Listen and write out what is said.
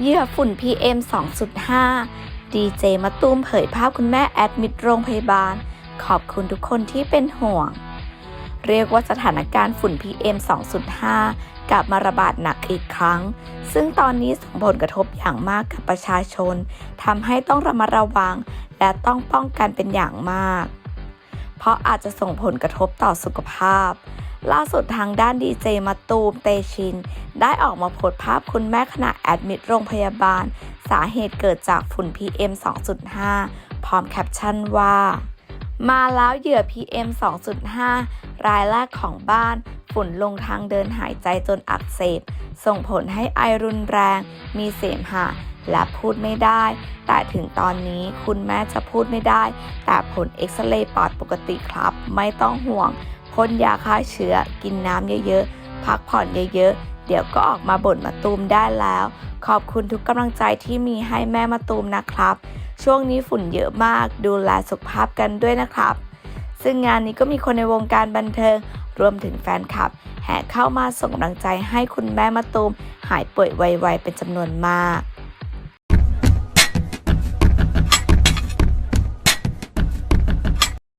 เหยื่อฝุ่น PM 2.5 ดีเจมาตูมเผยภาพคุณแม่แอดมิดโรงพยาบาล ขอบคุณทุกคนที่เป็นห่วง เรียกว่าสถานการณ์ฝุ่น PM 2.5 กลับมาระบาดหนักอีกครั้ง ซึ่งตอนนี้ส่งผลกระทบอย่างมากกับประชาชนทำให้ต้องระมัดระวัง และต้องป้องกันเป็นอย่างมาก เพราะอาจจะส่งผลกระทบต่อสุขภาพ ล่าสุดทางด้านดีเจมาตูมเตชิน ได้ออกมาโพสต์ภาพคุณแม่ขณะแอดมิดโรงพยาบาล สาเหตุเกิดจากฝุ่น PM 2.5 พร้อมแคปชั่นว่า มาแล้วเหยื่อ PM 2.5 รายแรกของบ้าน ฝุ่นลงทางเดินหายใจจนอักเสบ ส่งผลให้ไอรุนแรง มีเสมหะและพูดไม่ได้ แต่ถึงตอนนี้คุณแม่จะพูดไม่ได้ แต่ผลเอ็กซเรย์ปอดปกติครับ ไม่ต้องห่วง พ่นยาฆ่าเชื้อ กินน้ำเยอะๆ พักผ่อนเยอะๆ เดี๋ยวก็ออกมาบ่นมาตูมได้แล้ว ขอบคุณทุกกำลังใจที่มีให้แม่มาตูมนะครับ ช่วงนี้ฝุ่นเยอะมาก ดูแลสุขภาพกันด้วยนะครับ ซึ่งงานนี้ก็มีคนในวงการบันเทิง รวมถึงแฟนคลับ แห่เข้ามาส่งกำลังใจให้คุณแม่มาตูมหายป่วยไวๆเป็นจำนวนมาก